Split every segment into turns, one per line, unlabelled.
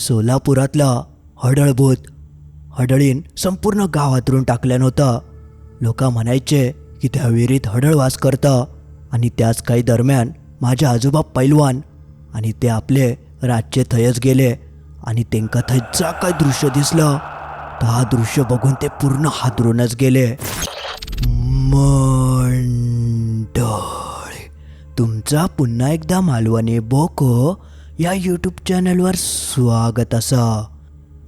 सोलापुरातला हडळभूत हडळीन संपूर्ण गाव हातरून टाकल्यानं होतं. लोक म्हणायचे की त्या विहिरीत हडळ वास करतं आणि त्याच काही दरम्यान माझे आजोबा पैलवान आणि ते आपले रातचे थयच गेले आणि तेंका थंयचा काय दृश्य दिसलं. तर हा दृश्य बघून ते पूर्ण हादरूनच गेले. मंडळ तुमचा पुन्हा एकदा मालवणी बोको या यूट्यूब चॅनलवर स्वागत असा.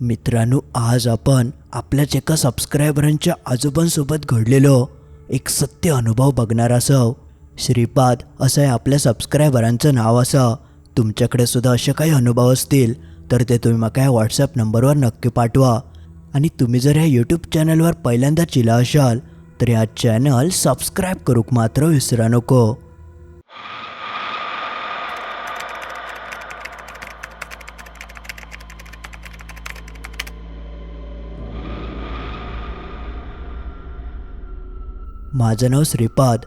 मित्रांनो आज आपण आपल्याच एका सबस्क्रायबरांच्या आजोबांसोबत घडलेलो एक सत्य अनुभव बघणार असो. श्रीपाद असं आहे आपल्या सबस्क्रायबरांचं नाव असं. तुमच्याकडे सुद्धा असे काही अनुभव असतील तर ते तुम्ही मग व्हॉट्सअप नंबरवर नक्की पाठवा. आणि तुम्ही जर ह्या यूट्यूब चॅनलवर पहिल्यांदा चिला असाल तर ह्या चॅनल सबस्क्राईब करूक मात्र विसरा नको. माझं नाव श्रीपाद.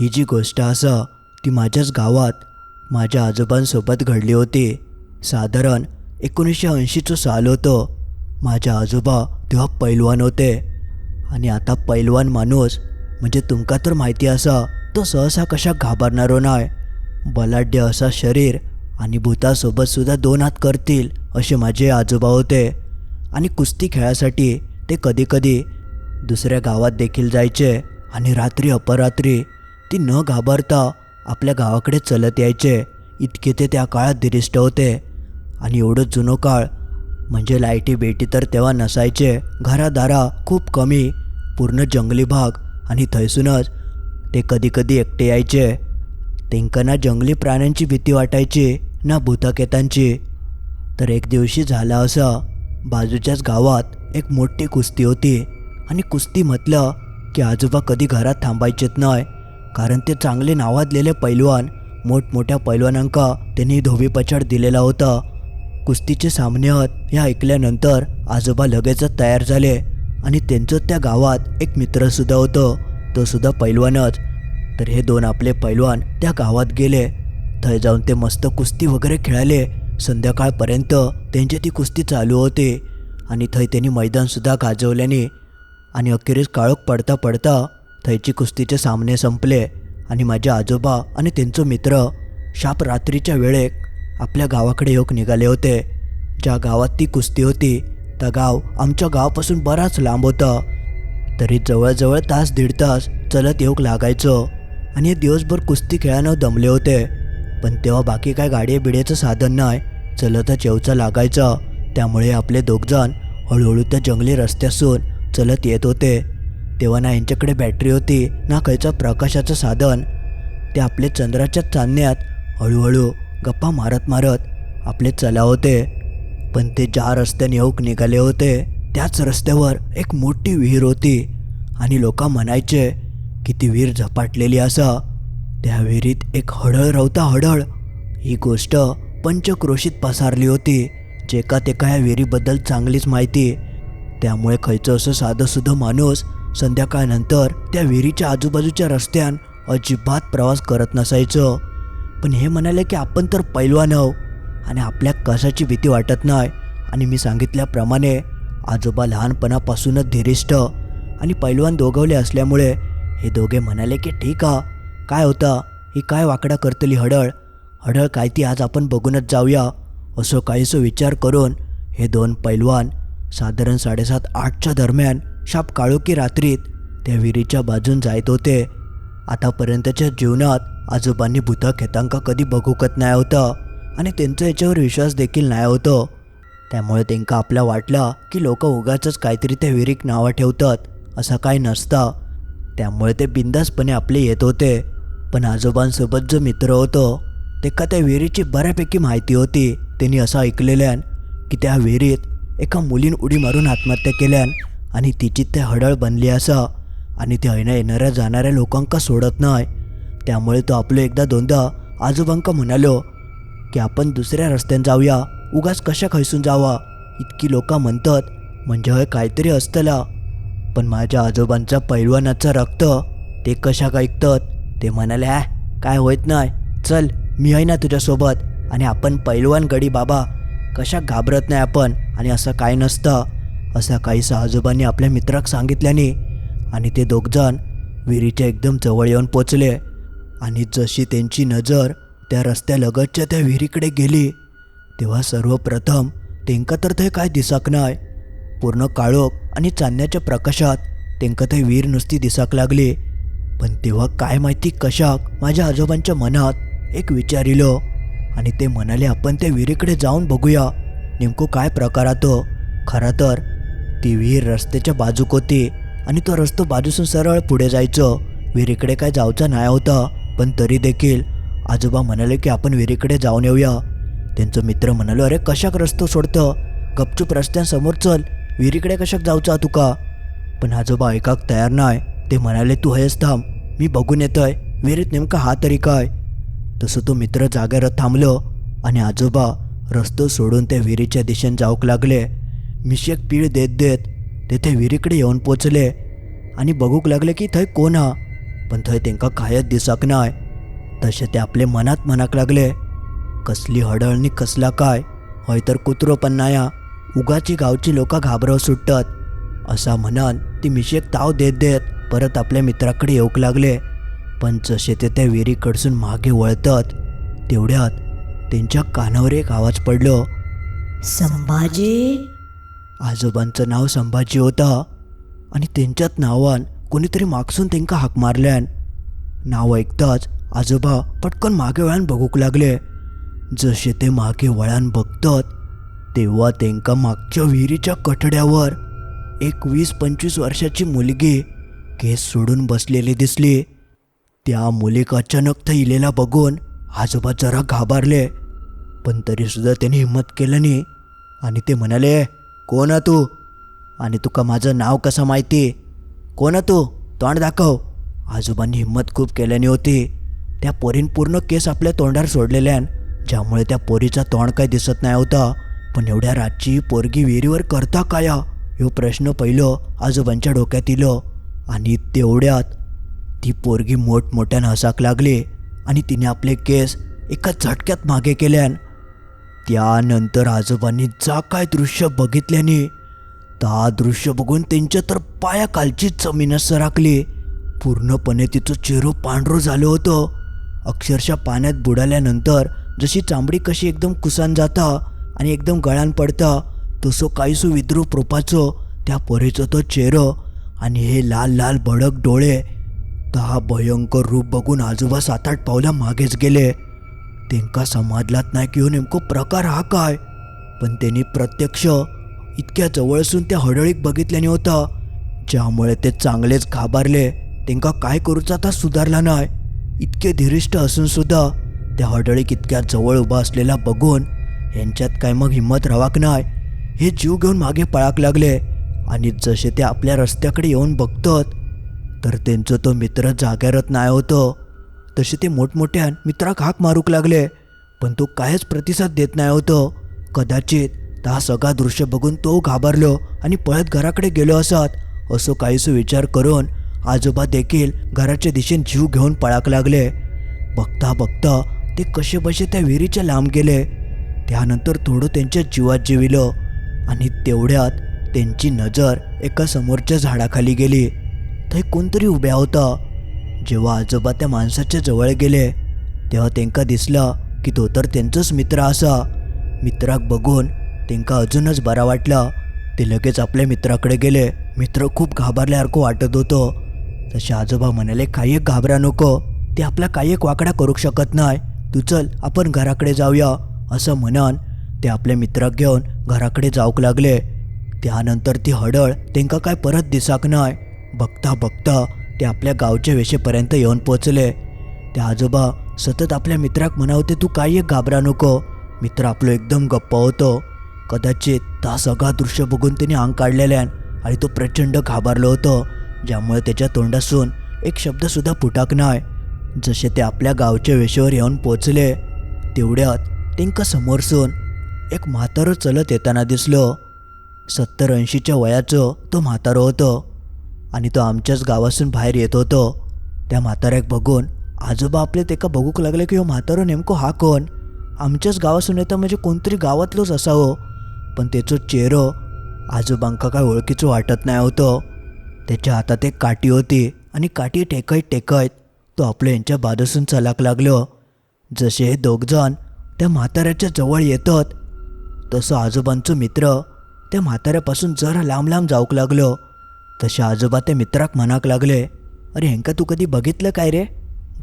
ही जी गोष्ट असा ती माझ्याच गावात माझ्या आजोबांसोबत घडली होती. साधारण एकोणीसशे ऐंशीचं साल होतं. माझ्या आजोबा तेव्हा पैलवान होते. आणि आता पैलवान माणूस म्हणजे तुमका तर माहिती असा तो सहसा कशा घाबरणारो नाय. बलाढ्य असा शरीर आणि भूतासोबतसुद्धा दोन हात करतील असे माझे आजोबा होते. आणि कुस्ती खेळासाठी ते कधीकधी दुसऱ्या गावात देखील जायचे. आणि रात्री अपरात्री ती न घाबरता आपल्या गावाकडे चलत यायचे. इतके ते त्या काळात दिरिष्ट होते. आणि एवढं जुनं काळ म्हणजे लाईटी बेटी तर तेव्हा नसायचे. घरादारा खूप कमी पूर्ण जंगली भाग आणि थैसूनच ते कधीकधी एकटे यायचे. तेंका ना जंगली प्राण्यांची भीती वाटायची ना भूताकेतांची. तर एक दिवशी झाला असं बाजूच्याच गावात एक मोठी कुस्ती होती. आणि कुस्ती म्हटलं की आजोबा कधी घरात थांबायचेत नाही. कारण ते चांगले नावाजलेले पैलवान मोठमोठ्या पैलवानांका त्यांनी धोबी पछाड दिलेला होता. कुस्तीचे सामने आहेत हे ऐकल्यानंतर आजोबा लगेचच तयार झाले आणि त्यांचं त्या गावात एक मित्रसुद्धा होतं. तो सुद्धा पैलवानच. तर हे दोन आपले पैलवान त्या गावात गेले. थंय जाऊन ते मस्त कुस्ती वगैरे खेळाले. संध्याकाळपर्यंत त्यांची ती कुस्ती चालू होती आणि थंय त्यांनी मैदानसुद्धा गाजवल्याने आणि अखेरीस काळोख पडता पडता थंयची कुस्तीचे सामने संपले आणि माझे आजोबा आणि त्यांचं मित्र शाप रात्रीच्या वेळेक आपल्या गावाकडे येऊक निघाले होते. ज्या गावात ती कुस्ती होती त्या गाव आमच्या गावापासून बराच लांब होतं. तरी जवळजवळ तास दीड तास चलत येऊक लागायचं आणि हे दिवसभर कुस्ती खेळानं दमले होते. पण तेव्हा बाकी काय गाडी बिड्याचं साधन नाही चलतच येऊचं लागायचं. त्यामुळे आपले दोघजण हळूहळू त्या जंगली रस्त्यासून चलत येत होते. तेव्हा ना यांच्याकडे बॅटरी होती ना खयचं प्रकाशाचं साधन. ते आपले चंद्राच्या चांदण्यात हळूहळू गप्पा मारत मारत आपले चला होते. पण ते ज्या रस्त्याने येऊक निघाले होते त्याच रस्त्यावर एक मोठी विहीर होती. आणि लोक म्हणायचे की ती विहीर झपाटलेली असा. त्या विहिरीत एक हडळ रवता हडळ ही गोष्ट पंचक्रोशीत पसारली होती. जे का ते या विहिरीबद्दल चांगलीच माहिती त्यामुळे खयचं असं साधंसुधं माणूस संध्याकाळनंतर त्या विहिरीच्या आजूबाजूच्या रस्त्यान अजिबात प्रवास करत नसायचं. पण हे म्हणाले की आपण तर पैलवान आहो आणि आपल्या कशाची भीती वाटत नाही. आणि मी सांगितल्याप्रमाणे आजोबा लहानपणापासूनच धीरिष्ठ आणि पैलवान दोघवले असल्यामुळे हे दोघे म्हणाले की ठीक आ काय होता? ही काय वाकडा करतली हडळ? हडळ काय ती आज आपण बघूनच जाऊया. असं काहीसं विचार करून हे दोन पैलवान साधारण साडेसात आठच्या दरम्यान शाप काळोखी रात्रीत त्या विहिरीच्या बाजून जायत होते. आतापर्यंतच्या जीवनात आजोबांनी भूता खेतांका कधी बघूकत नाही होतं आणि त्यांचा याच्यावर विश्वास देखील नाही होतो. त्यामुळे त्यांका आपल्या वाटलं की लोक उगाच काहीतरी त्या विहिरीक नावं ठेवतात असं काही नसतं. त्यामुळे ते बिंदासपणे आपले येत होते. पण आजोबांसोबत जो मित्र होतो ते का त्या विहिरीची बऱ्यापैकी माहिती होती. त्यांनी असं ऐकलेल्यान की त्या विहिरीत एका मुलीन उडी मारून आत्महत्या केल्यान आणि तिची ते हडळ बनली असा. आणि ते ऐना येणाऱ्या जाणाऱ्या लोकांका सोडत नाही. त्यामुळे तो आपलं एकदा दोनदा आजोबांका म्हणालो की आपण दुसऱ्या रस्त्यानं जाऊया. उगाच कशा खैसून जावा? इतकी लोक म्हणतात म्हणजे हय काहीतरी असतला. पण माझ्या आजोबांचा पैलवानाचं रक्त ते कशा ऐकतात? ते म्हणाले काय होत नाही. चल मी आहे ना तुझ्यासोबत. आणि आपण पैलवान गडी बाबा. कशा घाबरत नाही आपण आणि असं काय नसतं असं काहीसं आजोबांनी आपल्या मित्राक सांगितल्याने. आणि ते दोघजण विहिरीच्या एकदम जवळ येऊन पोचले. आणि जशी त्यांची नजर त्या रस्त्यालगतच्या त्या विहिरीकडे गेली तेव्हा सर्वप्रथम तेंका तर थंय काय दिसाक नाय. पूर्ण काळोख आणि चांदण्याच्या प्रकाशात तेंका थंय विहीर नुसती दिसाक लागली. पण तेव्हा काय माहिती कशाक माझ्या आजोबांच्या मनात एक विचार इलो. आणि ते म्हणाले आपण त्या विहिरीकडे जाऊन बघूया. नेमकं काय प्रकार खरं तर ती विहीर रस्त्याच्या बाजूक होती आणि तो रस्तो बाजूसून सरळ पुढे जायचं. विहिरीकडे काय जायचं नाही होता पण तरी देखील. आजोबा म्हणाले की आपण विहिरीकडे जाऊन येऊया. त्यांचं मित्र म्हणालो अरे कशाक रस्तो सोडतं? गपचूप रस्त्यांसमोर चल. विहिरीकडे कशाक जाऊचा तुका? पण आजोबा ऐकाक तयार नाही ते म्हणाले तू हेच थांब. मी बघून येतोय. विहिरीत नेमका हा तरी काय? तसं तो मित्र जागेवर थांबलो आणि आजोबा रस्तो सोडून त्या विहिरीच्या दिशेने जाऊक लागले. मिशेक पीळ देत देत ते विहिरीकडे येऊन पोचले आणि बघूक लागले की थंय कोण हा पण थंय तेंका कायच दिसाक नाय. तसे ते आपले मनात म्हणाक लागले कसली हडळणी कसला काय हय तर कुत्रो पण नाया उगाची गावची लोक घाबरव सुटतात. असा म्हणन ती मिशेक ताव देत देत परत आपल्या मित्राकडे येऊक लागले. पण जसे ते त्या विहिरीकडसून मागे वळतात. तेवढ्यात त्यांच्या कानावर एक आवाज पडलो.
संभाजी?
आजोबांचं नाव संभाजी होता आणि त्यांच्यात नावान कोणीतरी मागसून त्यांका हाक मारल्यान. नाव ऐकताच आजोबा पटकन मागे वळान बघूक लागले. जसे ते मागे वळान बघतात तेव्हा त्यांका मागच्या विहिरीच्या कठड्यावर एक वीस पंचवीस वर्षाची मुलगी केस सोडून बसलेली दिसली. त्या मुलीक अचानक तर इलेला बघून आजोबा जरा घाबरले. पण तरीसुद्धा त्याने हिंमत केलं नाही. आणि ते म्हणाले कोण तू? आणि तुका माझं नाव कसं माहिती? कोण तू? तोंड दाखव. आजोबांनी हिंमत खूप केल्याने होती. त्या पोरीन पूर्ण केस आपल्या तोंडावर सोडलेल्यान ज्यामुळे त्या पोरीचा तोंड काही दिसत नाही होता. पण एवढ्या रातची पोरगी विहिरीवर करता काया? ह्यो प्रश्न पहिलो आजोबांच्या डोक्यात इलो. आणि तेवढ्यात ती पोरगी मोठमोठ्यानं हसाक लागली आणि तिने आपले केस एका झटक्यात मागे केल्यान त्यानंतर आजोबांनी जा काय दृश्य बघितल्याने ता दृश्य बघून त्यांच्या तर पायाखालचीच जमीनच सरकली पूर्णपणे तिचं चेहरं पांढरं झालं होतं. अक्षरशः पाण्यात बुडाल्यानंतर जशी चांबडी कशी एकदम कुसान जाता आणि एकदम गळान पडता तसं काहीसो विद्रूप रूपाचं त्या पोरीचं तो चेहरं आणि हे लाल लाल भडक डोळे ता भयंकर रूप बघून आजोबा सात आठ पावल्या मागेच गेले. त्यांका समाजलात नाही की हो नेमकं प्रकार हा काय. पण त्यांनी प्रत्यक्ष इतक्या जवळ असून त्या हडळीक बघितल्याने होता. ज्यामुळे ते चांगलेच घाबरले. त्यांका काय करूचा आता सुधारला नाही. इतके धीरिष्ट असून सुद्धा त्या हडळीक इतक्या जवळ उभा असलेला बघून यांच्यात काय मग हिंमत रवाक नाही. हे जीव घेऊन मागे पळाक लागले. आणि जसे ते आपल्या रस्त्याकडे येऊन बघतात तर त्यांचं तो मित्र जाग्यारत नाही होतं. तसे ते मोठमोठ्यान मित्राक हाक मारूक लागले पण तो कायच प्रतिसाद देत नाही होतं. कदाचित ता सगळा दृश्य बघून तो घाबरलो आणि पळत घराकडे गेलो असत. असं काहीसो विचार करून आजोबा देखील घराच्या दिशेने जीव घेऊन पळाक लागले. बघता बघता ते कसे बसे त्या विहिरीच्या लांब गेले. त्यानंतर थोडं त्यांच्या जीवात जीविलं आणि तेवढ्यात त्यांची नजर एका समोरच्या झाडाखाली गेली. थंय कोणतरी उभ्या होता. जेव्हा आजोबा त्या माणसाच्या जवळ गेले तेव्हा तेंका दिसला की तो तर त्यांचोच मित्र असा. मित्राक बघून तेंका अजूनच बरा वाटला. ते लगेच आपल्या मित्राकडे गेले. मित्र खूप घाबरल्यासारखं वाटत होतं. तसे आजोबा म्हणाले काही एक घाबरा नको. ते आपला काही एक वाकडा करू शकत नाही. तू चल आपण घराकडे जाऊया. असं म्हणान ते आपल्या मित्राक घेऊन घराकडे जाऊक लागले. त्यानंतर ती हडळ तेंका काय परत दिसाक नाही. बघता बघता ते आपल्या गावच्या वेशेपर्यंत येऊन पोचले. ते आजोबा सतत आपल्या मित्राक म्हणावते तू काही एक घाबरा नको. मित्र आपलं एकदम गप्प होतो. कदाचित ता सगळा दृश्य बघून त्याने अंग काढलेल्यान आणि तो प्रचंड घाबरलो होतो. ज्यामुळे त्याच्या तोंडासून एक शब्दसुद्धा फुटाक नाही जसे ते आपल्या गावच्या वेशेवर येऊन पोचले तेवढ्यात तेंका समोरसून एक म्हातारो चलत येताना दिसलो. सत्तर ऐंशीच्या वयाचं तो म्हातारो होतो. आणि तो आमच्याच गावासून बाहेर येत होतो. त्या म्हाताऱ्याक बघून आजोबा आपले तेका बघूक लागले की हो म्हातारो नेमको हा कोण? आमच्याच गावासून येतं म्हणजे कोणतरी गावातलोच असावं हो. पण त्याचो चेहरो आजोबांका काय ओळखीचं वाटत नाही होतं. त्याच्या हातात एक काठी होती आणि काठी टेकत टेकत तो आपलं यांच्या बाजूसून चलाक लागलो. जसे हे दोघजण त्या म्हाताऱ्याच्या जवळ येतात तसं आजोबांचं मित्र त्या म्हाताऱ्यापासून जरा लांब लांब जाऊक लागलो. तसे आजोबा त्या मित्राक म्हणाक लागले अरे हेंका तू कधी बघितलं काय रे?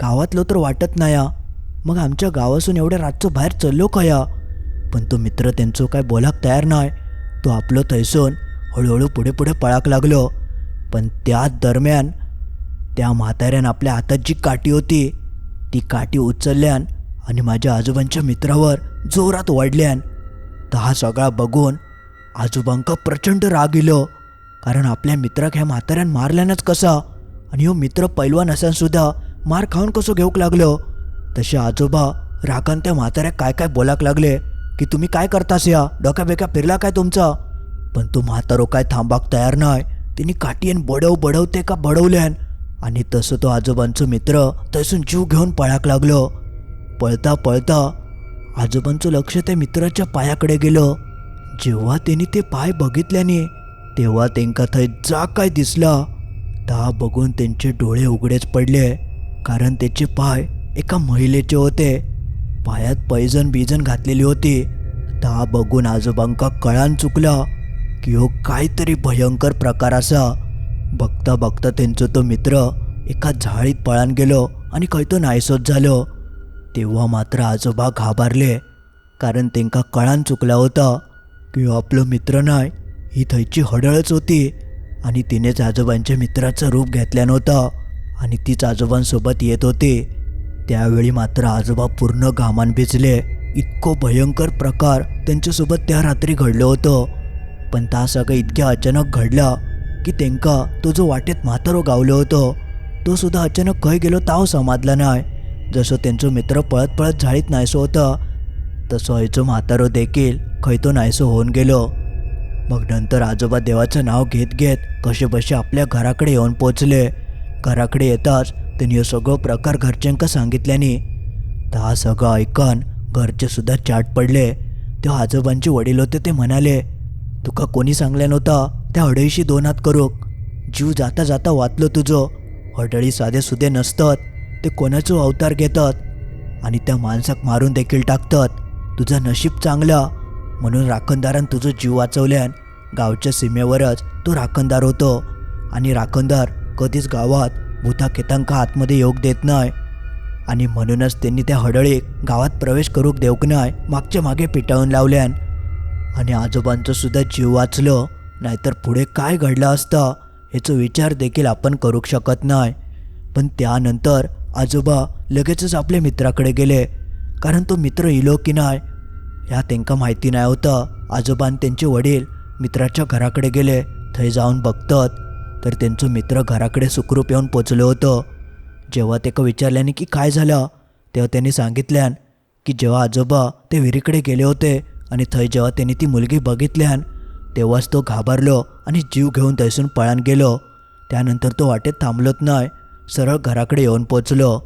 गावातलं तर वाटत नाही मग आमच्या गावासून एवढ्या रातचं बाहेर चललो कया? पण तो मित्र त्यांचं काय बोलाक तयार नाही तो आपलं थैसून हळूहळू पुढे पुढे पळाक लागलो. पण त्याच दरम्यान त्या म्हाताऱ्यान आपल्या हातात जी काठी होती ती काठी उचलल्यान आणि माझ्या आजोबांच्या मित्रावर जोरात वाढल्यान तर हा सगळा बघून आजोबांका प्रचंड राग इलो. कारण आपल्या मित्राक ह्या म्हाताऱ्यान मारल्यानच कसा? आणि हो मित्र पैलवान असान सुद्धा मार खाऊन कसो घेऊक लागलो? तसे आजोबा रागान त्या म्हाताऱ्याक काय काय बोलाक लागले? की तुम्ही काय करतास या? डोक्या बेक्या फिरला काय तुमचा? पण तो म्हातारो काय थांबाक तयार नाही तिने काठीयन बडव बडवते का बडवल्यान? आणि तसं तो आजोबांचं मित्र तसून जीव घेऊन पळाक लागलो. पळता पळता आजोबांचं लक्ष त्या मित्राच्या पायाकडे गेलं. जेव्हा त्यांनी ते पाय बघितल्याने तेव्हा त्यांका थंय जा काय दिसला. ता बघून त्यांचे डोळे उघडेच पडले कारण त्याचे पाय एका महिलेचे होते. पायात पैजण बिजण घातलेली होती. ता बघून आजोबांका कळान चुकला की हो काहीतरी भयंकर प्रकार असा. बघता बघता त्यांचो तो मित्र एका झाडीत पळान गेलो आणि खंय तो नायसोच झालो. तेव्हा मात्र आजोबा घाबरले कारण त्यांका कळान चुकला होता की हो आपलो मित्र नाही ही थंयची हडळच होती आणि तिनेच आजोबांच्या मित्राचं रूप घेतल्या नव्हतं आणि तीच आजोबांसोबत येत होती. त्यावेळी मात्र आजोबा पूर्ण घामान भिजले. इतकं भयंकर प्रकार त्यांच्यासोबत त्या रात्री घडलं होतं. पण ता सगळं इतक्या अचानक घडला की त्यांका तो जो वाटेत म्हातारो गावलो होतो तो सुद्धा अचानक खंय गेलो ताव समाजला नाही जसं त्यांचं मित्र पळत पळत झाडीत नाहीसो होतं तसं हयचो म्हातारो देखील खंय तो नाहीसो होऊन गेलो. मग नंतर आजोबा देवाचं नाव घेत घेत कसे बसे आपल्या घराकडे येऊन पोचले. घराकडे येताच त्यांनी हे सगळं प्रकार घरच्यांका सांगितल्याने तर हा सगळं ऐकन घरचे सुद्धा चाट पडले. ते आजोबांचे वडील होते ते म्हणाले तुका कोणी सांगल्या नव्हता? त्या हडळीशी दोन हात करूक. जीव जाता जाता वाचलो तुझं हडळी साधे सुधे नसतात. ते कोणाचो अवतार घेतात? आणि त्या माणसाक मारून देखील टाकतात. तुझं नशीब चांगला. म्हणून राखणदारान तुझं जीव वाचवल्यान गावच्या सीमेवरच तो राखणदार होतो. आणि राखणदार कधीच गावात भूताकेतांका आतमध्ये योग देत नाही आणि म्हणूनच त्यांनी त्या हडळीक गावात प्रवेश करूक देऊक नाही मागच्या मागे पिटाळून लावल्यान. आणि आजोबांचं सुद्धा जीव वाचलं नाहीतर पुढे काय घडलं असतं याचा विचार देखील आपण करू शकत नाही पण त्यानंतर आजोबा लगेचच आपल्या मित्राकडे गेले कारण तो मित्र इलो की नाही ह्या त्यांका माहिती नाही होतं. आजोबा त्यांचे वडील मित्राच्या घराकडे गेले. थंय जाऊन बघतात. तर त्यांचं मित्र घराकडे सुखरूप येऊन पोचलं होतं. जेव्हा ते विचारल्याने की काय झालं? तेव्हा त्यांनी सांगितल्यान की जेव्हा आजोबा ते विहिरीकडे गेले होते आणि थंय जेव्हा त्यांनी ती मुलगी बघितल्यान तेव्हाच तो घाबरलो आणि जीव घेऊन थैसून पळान गेलो. त्यानंतर तो वाटेत थांबलोच नाही. सरळ घराकडे येऊन पोचलो.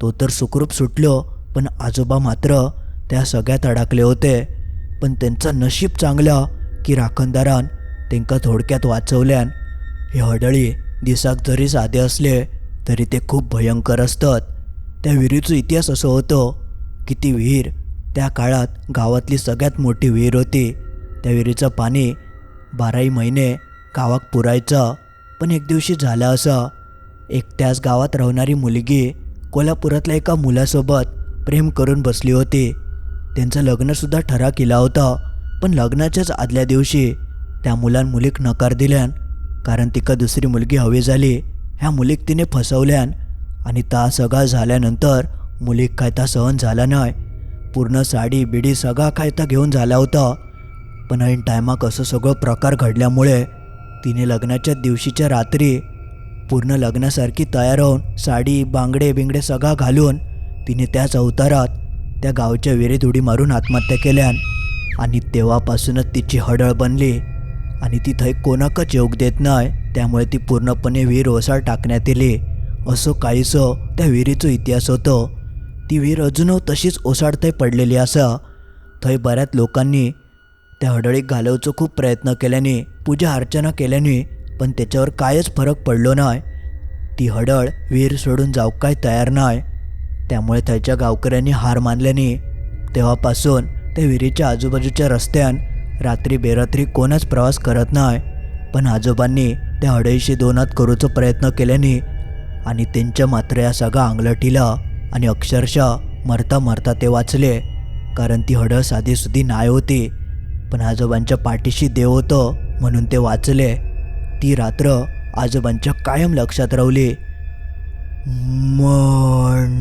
तो तर सुखरूप सुटलो पण आजोबा मात्र त्या सगळ्यात अडकले होते. पण त्यांचं नशीब चांगलं की राखणदारान त्यांका थोडक्यात वाचवल्यान हे हडळी दिसाक जरी साधे असले तरी ते खूप भयंकर असतात. त्या विहिरीचा इतिहास असं होतं की ती विहीर त्या काळात गावातली सगळ्यात मोठी विहीर होती. त्या विहिरीचं पाणी बाराही महिने गावात पुरायचं पण एक दिवशी झालं असं. एक त्याच गावात राहणारी मुलगी कोल्हापुरातल्या एका मुलासोबत प्रेम करून बसली होती. त्यांचं लग्नसुद्धा ठरा केला होता. पण लग्नाच्याच आदल्या दिवशी त्या मुलान मुलीक नकार दिल्यान कारण तिका दुसरी मुलगी हवी झाली ह्या मुलीक तिने फसवल्यान आणि ता सगळा झाल्यानंतर मुलीक खायता सहन झाला नाही पूर्ण साडी बिडी सगळा खायता घेऊन झाला होता. पण ऐन टायमाक असं सगळं प्रकार घडल्यामुळे तिने लग्नाच्या दिवशीच्या रात्री पूर्ण लग्नासारखी तयार होऊन साडी बांगडे बिंगडे सगळा घालून तिने त्याच अवतारात त्या गावच्या विहिरीत उडी मारून आत्महत्या केल्यान आणि तेव्हापासूनच तिची हडळ बनली आणि ती थंय कोणाकच योग देत नाही त्यामुळे ती पूर्णपणे विहीर ओसाळ टाकण्यात येली. असं काहीसं त्या विहिरीचो इतिहास होतो. ती विहीर अजूनही तशीच ओसाड थंय पडलेली आसा. थंय बऱ्याच लोकांनी त्या हडळीक घालवचो खूप प्रयत्न केल्याने पूजा अर्चना केल्याने पण त्याच्यावर कायच फरक पडलो नाही. ती हडळ विहीर सोडून जाऊ काय तयार नाही. त्यामुळे थंयच्या गावकऱ्यांनी हार मानल्याने तेव्हापासून त्या विहिरीच्या आजूबाजूच्या रस्त्यान रात्री बेरात्री कोणच प्रवास करत नाही. पण आजोबांनी त्या हडळीशी दोनात करूचो प्रयत्न केल्याने आणि त्यांच्या मात्र या सगळा अंगलटीला आणि अक्षरशः मरता मरता ते वाचले. कारण ती हडं साधीसुधी नाही होती. पण आजोबांच्या पाठीशी देव होतं म्हणून ते वाचले. ती रात्र आजोबांच्या कायम लक्षात रावली मंडळ.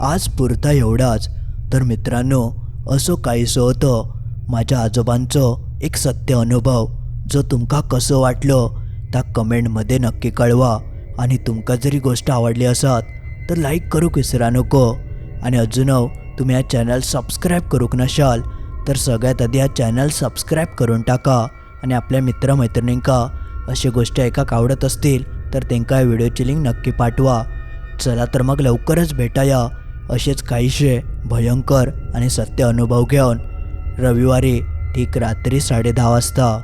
आज पुरता एवढाच. तर मित्रांनो असो काहीसं होतं माझ्या आजोबांचं एक सत्य अनुभव. जो तुमका कसं वाटलं त्या कमेंटमध्ये नक्की कळवा. आणि तुमका जरी गोष्ट आवडली असत तर लाईक करूक विसरा नको. आणि अजून तुम्ही हा चॅनल सबस्क्राईब करूक नशाल तर सगळ्यात आधी हा चॅनल सबस्क्राईब करून टाका. आणि आपल्या मित्रमैत्रिणींका अशा गोष्टी ऐकाक आवडत असतील तर त्यांका या व्हिडिओची लिंक नक्की पाठवा. चला तर मग लवकरच भेटाया. असेच काहीशे भयंकर आणि सत्य अनुभव घेऊन. रविवारी ठीक रात्री साडे वाजता.